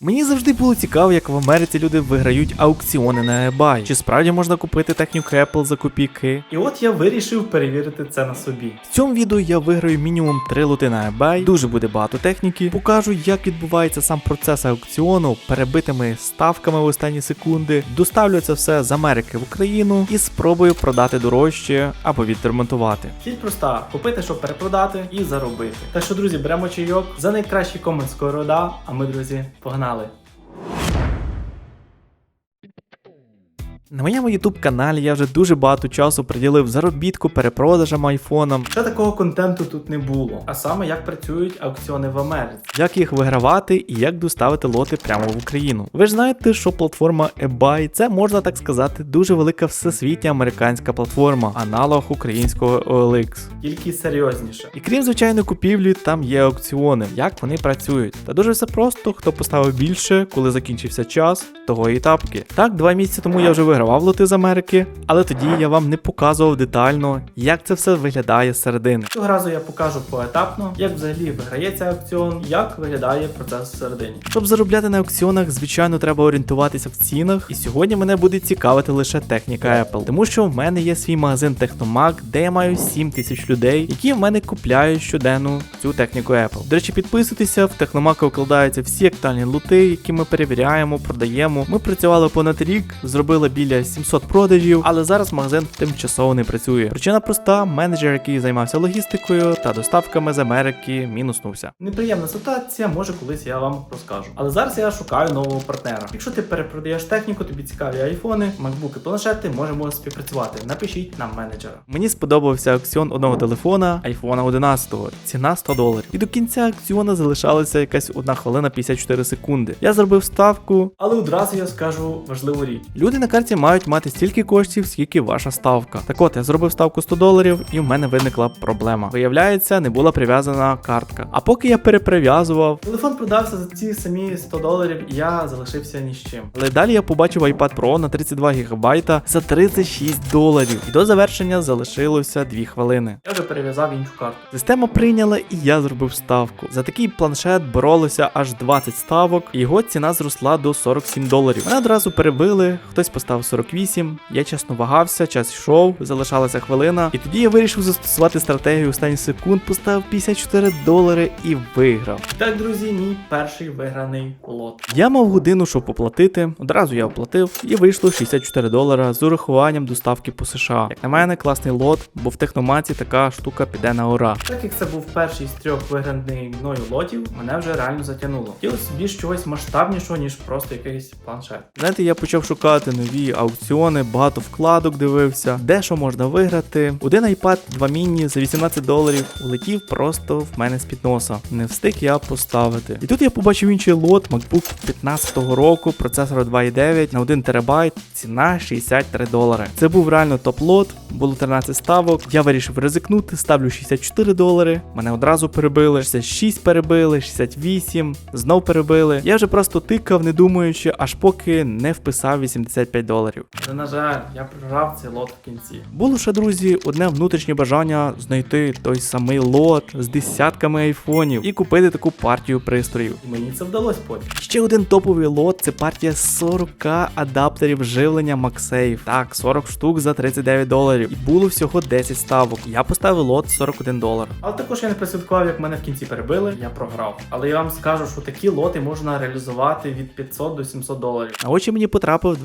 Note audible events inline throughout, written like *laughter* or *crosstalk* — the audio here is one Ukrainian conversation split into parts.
Мені завжди було цікаво, як в Америці люди виграють аукціони на eBay. Чи справді можна купити техніку Apple за копійки? І от я вирішив перевірити це на собі. В цьому відео я виграю мінімум 3 лоти на eBay, дуже буде багато техніки. Покажу, як відбувається сам процес аукціону, перебитими ставками в останні секунди. Доставлю це все з Америки в Україну і спробую продати дорожче або відремонтувати. Ціль проста: купити, щоб перепродати і заробити. Так що, друзі, беремо чайок за найкращий комент скорода. А ми, друзі, погнали. канали. На моєму YouTube каналі я вже дуже багато часу приділив заробітку, перепродажам айфонам. Ще такого контенту тут не було. А саме як працюють аукціони в Америці, як їх вигравати і як доставити лоти прямо в Україну. Ви ж знаєте, що платформа eBay це можна так сказати дуже велика всесвітня американська платформа, аналог українського OLX. Тільки серйозніше. І крім звичайної купівлі, там є аукціони, як вони працюють. Та дуже все просто, хто поставив більше, коли закінчився час, того і тапки. Так, два місяці тому я вже вигравав лоти з Америки, але тоді я вам не показував детально, як це все виглядає зсередини. Цього разу я покажу поетапно, як взагалі виграється аукціон, як виглядає процес всередині. Щоб заробляти на аукціонах, звичайно, треба орієнтуватися в цінах. І сьогодні мене буде цікавити лише техніка Apple, тому що в мене є свій магазин Техномаг, де я маю 7 тисяч людей, які в мене купляють щоденно цю техніку Apple. До речі, підписуйтеся, в Техномаг викладаються всі актуальні лути, які ми перевіряємо, продаємо. Ми працювали понад рік, зробили біля 700 продажів, але зараз магазин тимчасово не працює. Причина проста: менеджер, який займався логістикою та доставками з Америки, мінуснувся. Неприємна ситуація, може колись я вам розкажу. Але зараз я шукаю нового партнера. Якщо ти перепродаєш техніку, тобі цікаві айфони, макбуки, планшети, можемо співпрацювати. Напишіть нам менеджера. Мені сподобався аукціон одного телефона iPhone 11, ціна 100 доларів. І до кінця аукціону залишалася якась 1 хвилина 54 секунди. Я зробив ставку, але одразу я скажу важливу річ. Люди на карті мають мати стільки коштів, скільки ваша ставка. Так от я зробив ставку 100 доларів, і в мене виникла проблема. Виявляється, не була прив'язана картка. А поки я переприв'язував, телефон продався за ці самі 100 доларів, і я залишився ні з чим. Але далі я побачив iPad Pro на 32 ГБ за 36 доларів. І до завершення залишилося 2 хвилини. Я вже перев'язав іншу карту. Система прийняла, і я зробив ставку. За такий планшет боролося аж 20 ставок, і його ціна зросла до 47 доларів. Мене одразу перебили, хтось поставив 48. Я чесно вагався, час йшов, залишалася хвилина. І тоді я вирішив застосувати стратегію останні секунд, поставив 54 долари і виграв. Так, друзі, мій перший виграний лот. Я мав годину, щоб оплатити. Одразу я оплатив і вийшло 64 долара з урахуванням доставки по США. Як на мене, класний лот, бо в техноматі така штука піде на ура. Так як це був перший з трьох виграних мною лотів, мене вже реально затягнуло. Хотілося більш чогось масштабнішого, ніж просто якийсь планшет. Знаєте, я почав шукати нові аукціони, багато вкладок дивився, де що можна виграти. Один iPad 2 міні за 18 доларів улетів просто в мене з під носа. Не встиг я поставити. І тут я побачив інший лот MacBook 15-го року, процесор 2.9 на 1 терабайт, ціна 63 долари. Це був реально топ-лот, було 13 ставок. Я вирішив ризикнути, ставлю 64 долари. Мене одразу перебили, 66 перебили, 68, знов перебили. Я вже просто тикав, не думаючи, аж поки не вписав 85 доларів. Але на жаль, я програв цей лот в кінці. Було ще, друзі, одне внутрішнє бажання знайти той самий лот з десятками айфонів і купити таку партію пристроїв. І мені це вдалося потім. Ще один топовий лот це партія 40 адаптерів живлення MagSafe. Так, 40 штук за 39 доларів. І було всього 10 ставок. Я поставив лот 41 долар. Але також я не присвяткував, як мене в кінці перебили. Я програв. Але я вам скажу, що такі лоти можна реалізувати від 500 до 700 доларів. На очі мені потрапив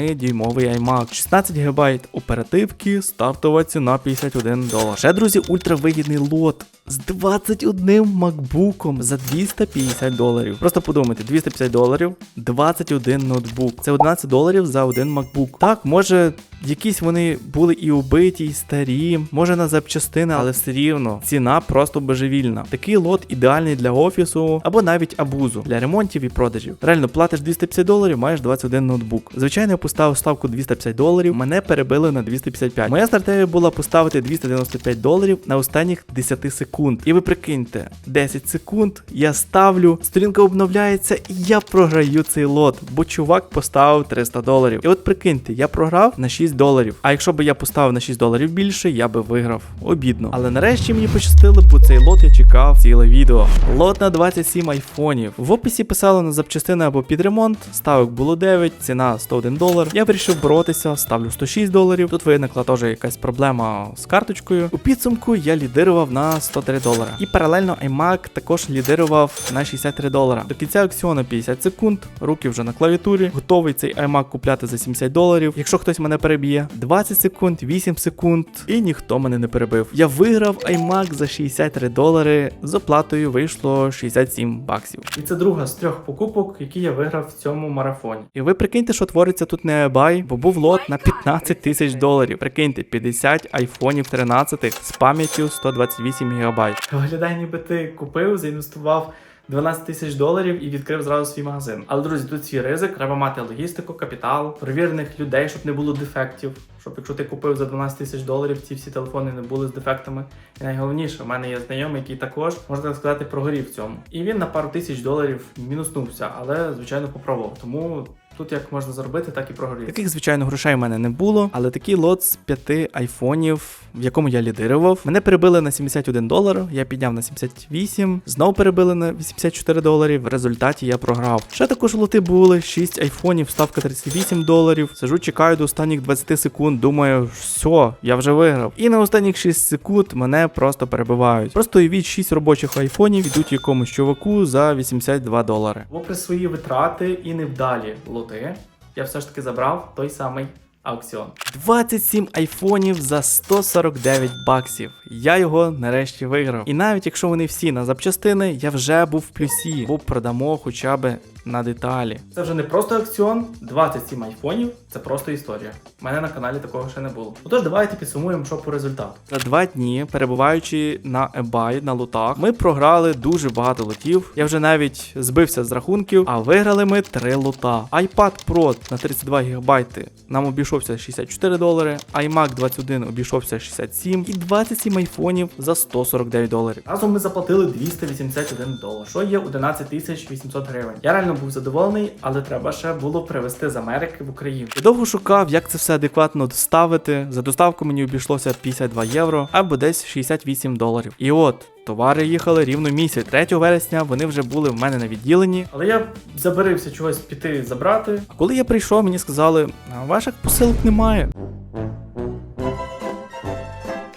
27-дюймовий iMac, 16 ГБ оперативки, стартова ціна 51 долар. Ще, друзі, ультравигідний лот. З 21 макбуком за 250 доларів. Просто подумайте, 250 доларів, 21 ноутбук. Це 11 доларів за один макбук. Так, може, якісь вони були і убиті, і старі, може на запчастини, але все рівно ціна просто божевільна. Такий лот ідеальний для офісу або навіть абузу для ремонтів і продажів. Реально платиш 250 доларів, маєш 21 ноутбук. Звичайно, я поставив ставку 250 доларів, мене перебили на 255. Моя стратегія була поставити 295 доларів на останніх 10 секунд. І ви прикиньте, 10 секунд я ставлю, сторінка обновляється, і я програю цей лот, бо чувак поставив 300 доларів. І от прикиньте, я програв на 6 6 доларів. А якщо б я поставив на 6 доларів більше, я би виграв. Обідно. Але нарешті мені пощастило, бо цей лот я чекав ціле відео. Лот на 27 айфонів. В описі писало на запчастини або під ремонт. Ставок було 9, ціна 101 долар. Я вирішив боротися, ставлю 106 доларів. Тут виникла теж якась проблема з карточкою. У підсумку я лідирував на 103 долара. І паралельно iMac також лідирував на 63 долара. До кінця аукціону 50 секунд, руки вже на клавіатурі. Готовий цей iMac купляти за 70 доларів. Якщо хтось мене переб'є, 20 секунд, 8 секунд, і ніхто мене не перебив. Я виграв iMac за 63 долари. З оплатою вийшло 67 баксів. І це друга з трьох покупок, які я виграв в цьому марафоні. І ви прикиньте, що твориться тут не eBay, бо був лот на 15 тисяч доларів. Прикиньте, 50 айфонів 13 з пам'яттю 128 гігабайт. Виглядає, ніби ти купив, заінвестував 12 тисяч доларів і відкрив зразу свій магазин. Але друзі, тут свій ризик. Треба мати логістику, капітал, перевірених людей, щоб не було дефектів. Щоб якщо ти купив за 12 тисяч доларів, ці всі телефони не були з дефектами. І найголовніше, в мене є знайомий, який також можна так сказати прогорів в цьому. І він на пару тисяч доларів мінуснувся, але звичайно попробував. Тому. Тут як можна заробити, так і прогоріти. Таких, звичайно, грошей в мене не було, але такий лот з п'яти айфонів, в якому я лідирував. Мене перебили на 71 долар, я підняв на 78, знову перебили на 84 доларі. В результаті я програв. Ще також лоти були 6 айфонів, ставка 38 доларів. Сижу, чекаю до останніх 20 секунд. Думаю, все, я вже виграв. І на останніх 6 секунд мене просто перебивають. Просто уявіть 6 робочих айфонів йдуть якомусь чуваку за 82 долари. Попри свої витрати і невдалі лоти, я все ж таки забрав той самий аукціон. 27 айфонів за 149 баксів. Я його нарешті виграв. І навіть якщо вони всі на запчастини, я вже був в плюсі, бо продамо хоча б на деталі. Це вже не просто аукціон, 27 айфонів це просто історія. У мене на каналі такого ще не було. Отож, давайте підсумуємо, що по результату. За два дні, перебуваючи на eBay, на лутах, ми програли дуже багато лотів. Я вже навіть збився з рахунків, а виграли ми три лота. iPad Pro на 32 ГБ нам обійшовся 64 долари, iMac 21 обійшовся 67 і 27 айфонів за 149 доларів. Разом ми заплатили 281 долар, що є 11 тисяч 800 гривень. Я реально був задоволений, але треба ще було привезти з Америки в Україну. Я довго шукав, як це все адекватно доставити. За доставку мені обійшлося 52 євро або десь 68 доларів. І от. Товари їхали рівно місяць. 3 вересня вони вже були в мене на відділенні. Але я забарився чогось піти забрати. А коли я прийшов, мені сказали, ваших посилок немає.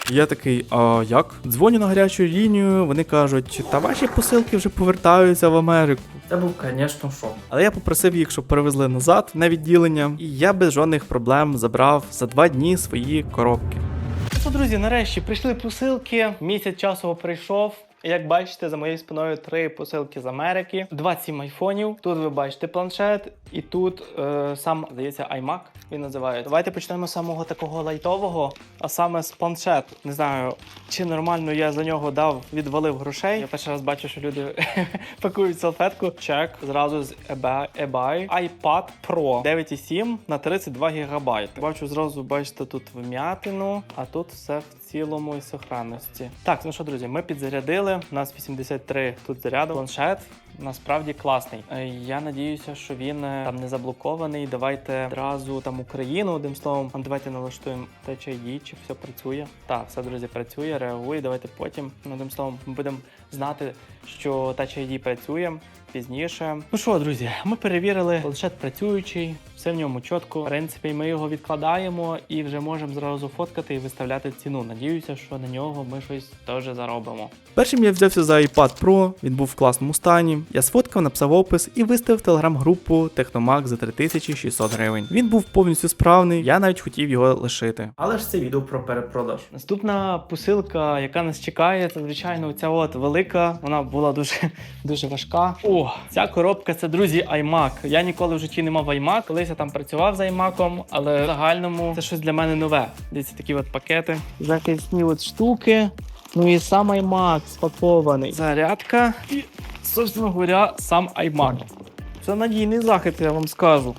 Я такий, а як? Дзвоню на гарячу лінію, вони кажуть, та ваші посилки вже повертаються в Америку. Це був, звісно, шок. Але я попросив їх, щоб перевезли назад на відділення, і я без жодних проблем забрав за два дні свої коробки. Ну друзі, нарешті прийшли посилки. Місяць часу прийшов. Як бачите, за моєю спиною три посилки з Америки, 27 айфонів. Тут ви бачите планшет, і тут е, сам здається iMac. Він називається. Давайте почнемо з самого такого лайтового, а саме з планшету. Не знаю, чи нормально я за нього дав, відвалив грошей. Я перший раз бачу, що люди *laughs* пакують салфетку. Чек зразу з eBay, iPad Pro 9,7 на 32 гігабайти. Бачу зразу, бачите, тут вм'ятину, а тут все в цілому і сохранності. Так, ну що, друзі, ми підзарядили. У нас 83 тут заряду. Планшет насправді класний. Е, Я надіюся, що він е, там не заблокований. Давайте одразу там Україну одним словом. Давайте налаштуємо ID, чи все працює. Так, все, друзі, працює, реагує. Давайте потім. Ну, Одним словом, будемо знати, що Touch ID працює пізніше. Ну що, друзі, ми перевірили планшет працюючий, все в ньому чітко. В принципі, ми його відкладаємо і вже можемо зразу фоткати і виставляти ціну. Надіюся, що на нього ми щось теж заробимо. Першим я взявся за iPad Pro, він був в класному стані. Я сфоткав, написав опис і виставив телеграм-групу Техномаг за 3600 гривень. Він був повністю справний, я навіть хотів його лишити. Але ж це відео про перепродаж. Наступна посилка, яка нас чекає, це звичайно ця от велика. Вона була дуже *laughs* дуже важка. О, ця коробка це друзі iMac. Я ніколи в житті не мав iMac. Колись я там працював за iMac, але в загальному це щось для мене нове. Дивіться такі от пакети. Захисні от штуки. Ну і сам iMac спакований. Зарядка і, собственно говоря, сам iMac. Це надійний захист, я вам скажу.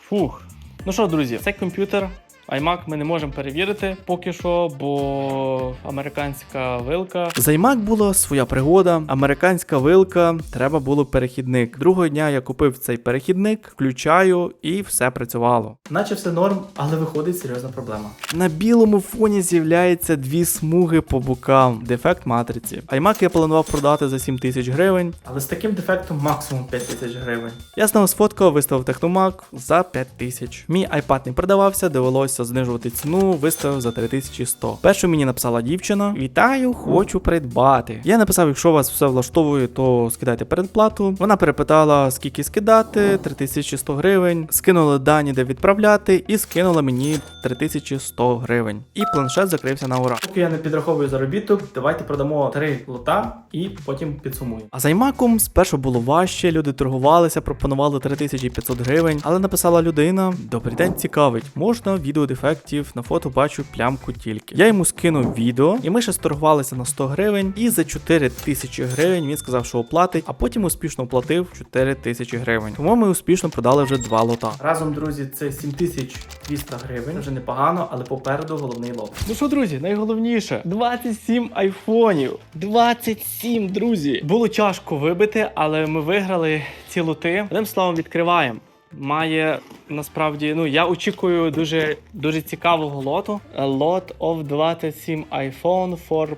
Фух. Ну що, друзі, цей комп'ютер iMac ми не можемо перевірити поки що, бо американська вилка. За iMac була своя пригода, американська вилка, треба було перехідник. Другого дня я купив цей перехідник, включаю і все працювало. Наче все норм, але виходить серйозна проблема. На білому фоні з'являється дві смуги по бокам, дефект матриці. iMac я планував продати за 7 тисяч гривень, але з таким дефектом максимум 5 тисяч гривень. Я знову сфоткав, виставив техномак за 5 тисяч. Мій iPad не продавався, довелося знижувати ціну, виставив за 3100. Першу мені написала дівчина: Вітаю, хочу придбати. Я написав, якщо вас все влаштовує, то скидайте передплату. Вона перепитала, скільки скидати, 3100 гривень. Скинули дані, де відправляти, і скинула мені 3100 гривень. І планшет закрився на ура. Поки я не підраховую заробіток, давайте продамо три лота і потім підсумуємо. А з iMac спершу було важче, люди торгувалися, пропонували 3500 гривень, але написала людина: Добрий день, цікавить, можна відео дефектів, на фото бачу плямку тільки. Я йому скинув відео, і ми ще сторгувалися на 100 гривень, і за 4000 гривень він сказав, що оплатить, а потім успішно оплатив 4000 гривень. Тому ми успішно продали вже два лота. Разом, друзі, це 7200 гривень. Вже непогано, але попереду головний лот. Ну що, друзі, найголовніше 27 айфонів. 27, друзі. Було тяжко вибити, але ми виграли ці лоти. Одним словом, відкриваємо. Має насправді, ну я очікую дуже дуже цікавого лоту. Lot of 27 iPhone for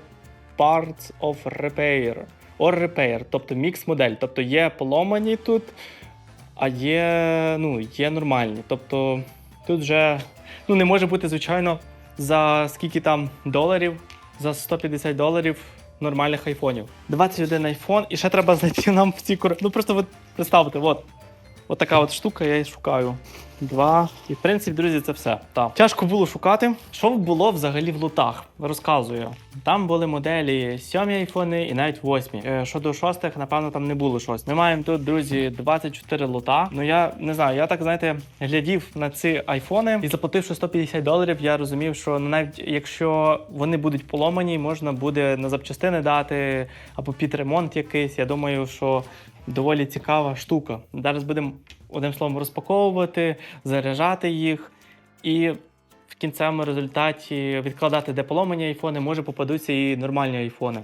parts of repair. Or repair, тобто мікс модель. Тобто є поломані тут, а є, ну, є нормальні. Тобто тут вже ну, не може бути, звичайно, за скільки там доларів, за 150 доларів нормальних айфонів. 21 айфон, і ще треба знайти нам в ці кор... Ну просто от представте, от. От така от штука, я і шукаю. Два. І в принципі, друзі, це все. Так. Тяжко було шукати. Що було взагалі в лутах? Розказую. Там були моделі 7 айфони і навіть 8. Е, Щодо шостих, напевно, там не було щось. Ми маємо тут, друзі, 24 лута. Ну я не знаю, я так знаєте, глядів на ці айфони і заплативши 150 доларів, я розумів, що навіть якщо вони будуть поломані, можна буде на запчастини дати або під ремонт якийсь. Я думаю, що доволі цікава штука. Зараз будемо одним словом розпаковувати, заряджати їх і. В кінцевому результаті відкладати де поломані айфони, може попадуться і нормальні айфони.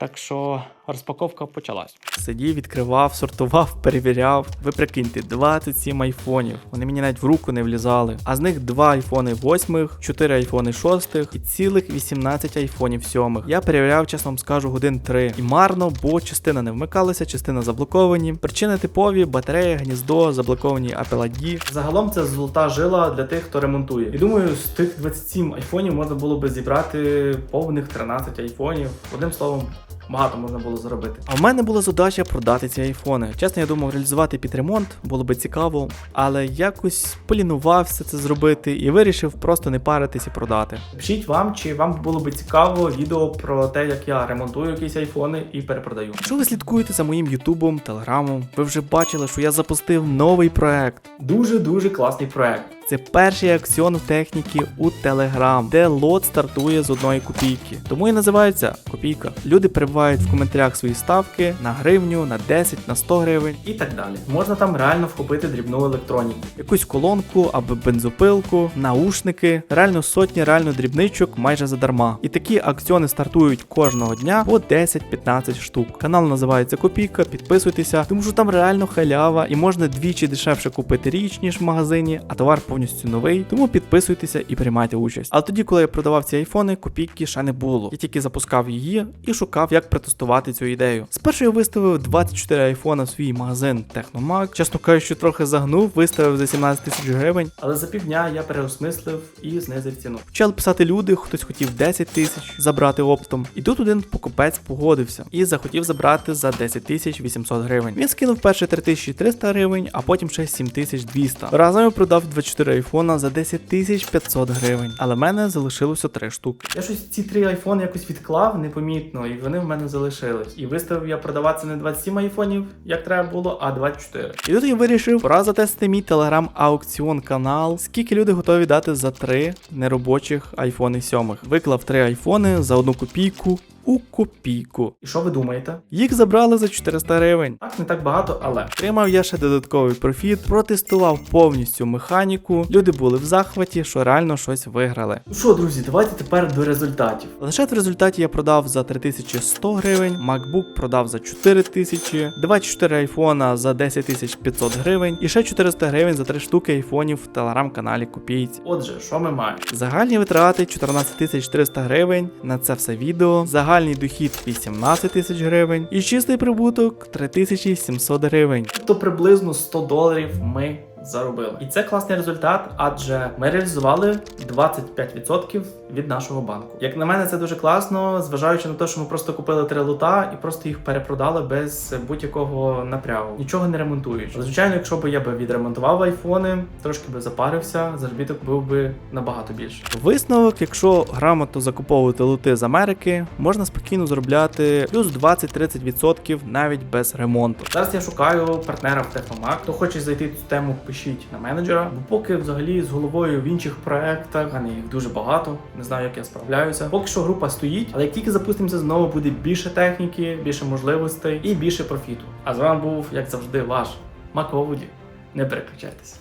Так що розпаковка почалась. Сидів, відкривав, сортував, перевіряв. Ви прикиньте, 27 айфонів. Вони мені навіть в руку не влізали. А з них 2 айфони 8, 4 айфони 6 і цілих 18 айфонів 7. Я перевіряв, чесно вам скажу, годин 3. І марно, бо частина не вмикалася, частина заблоковані. Причини типові: батарея, гніздо, заблоковані Apple ID. Загалом це золота жила для тих, хто ремонтує. І думаю, з тих 27 айфонів можна було би зібрати повних 13 айфонів. Одним словом. Багато можна було заробити. А в мене була задача продати ці айфони. Чесно, я думав, реалізувати під ремонт було би цікаво, але якось полінувався це зробити і вирішив просто не паритись і продати. Пишіть вам, чи вам було би цікаво відео про те, як я ремонтую якісь айфони і перепродаю. Якщо ви слідкуєте за моїм ютубом, телеграмом, ви вже бачили, що я запустив новий проект. Дуже дуже класний проект. Це перший акціон в техніки у Telegram, де лот стартує з одної копійки. Тому і називається копійка. Люди перебувають в коментарях свої ставки на гривню, на 10, на 100 гривень і так далі. Можна там реально вхопити дрібну електроніку, якусь колонку або бензопилку, наушники, реально сотні реально дрібничок майже задарма. І такі акціони стартують кожного дня по 10-15 штук. Канал називається Копійка, підписуйтеся, тому що там реально халява і можна двічі дешевше купити річ, ніж в магазині, а товар повністю новий. Тому підписуйтеся і приймайте участь. Але тоді, коли я продавав ці айфони, копійки ще не було. Я тільки запускав її і шукав, як протестувати цю ідею. Спершу я виставив 24 айфона в свій магазин Техномаг. Чесно кажучи, трохи загнув, виставив за 17 тисяч гривень. Але за півдня я переосмислив і знизив ціну. Почали писати люди, хтось хотів 10 тисяч забрати оптом. І тут один покупець погодився і захотів забрати за 10 тисяч 800 гривень. Він скинув перше 3300 гривень, а потім ще 7200. Разом я продав 24 айфона за 10 тисяч 500 гривень. Але в мене залишилося 3 штуки. Я щось ці три айфони якось відклав непомітно, і вони в мене залишились. І виставив я продаватися не 27 айфонів, як треба було, а 24. І тут я вирішив пора затестити мій телеграм аукціон канал. Скільки люди готові дати за три неробочих айфони 7. Виклав три айфони за одну копійку. У копійку. І що ви думаєте? Їх забрали за 400 гривень. Так, не так багато, але отримав я ще додатковий профіт, протестував повністю механіку. Люди були в захваті, що реально щось виграли. Ну що, друзі, давайте тепер до результатів. Лише в результаті я продав за 3100 гривень, MacBook продав за 4000, 24 айфона за 10500 гривень і ще 400 гривень за 3 штуки айфонів в телеграм-каналі Купійць. Отже, що ми маємо? Загальні витрати 14300 гривень на це все відео, загальний дохід 18 тисяч гривень і чистий прибуток 3700 гривень. Тобто приблизно 100 доларів ми заробили. І це класний результат, адже ми реалізували 25% від нашого банку. Як на мене, це дуже класно, зважаючи на те, що ми просто купили три лута і просто їх перепродали без будь-якого напрягу, нічого не ремонтуючи. Звичайно, якщо б я би відремонтував айфони, трошки би запарився, заробіток був би набагато більше. Висновок, якщо грамотно закуповувати лути з Америки, можна спокійно заробляти плюс 20-30% навіть без ремонту. Зараз я шукаю партнера в TFMAC. Хто хоче зайти в цю тему, пишіть на менеджера. Бо поки взагалі з головою в інших проектах, а не їх дуже багато. Не знаю, як я справляюся. Поки що група стоїть, але як тільки запустимося, знову буде більше техніки, більше можливостей і більше профіту. А з вами був, як завжди, ваш Маководі. Не переключайтеся.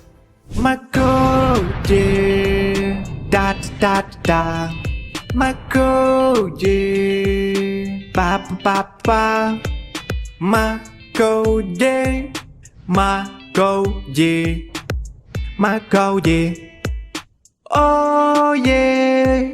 Макоді, да да да Макоді, па па па Макоді, Макоді, Макоді. Oh yeah.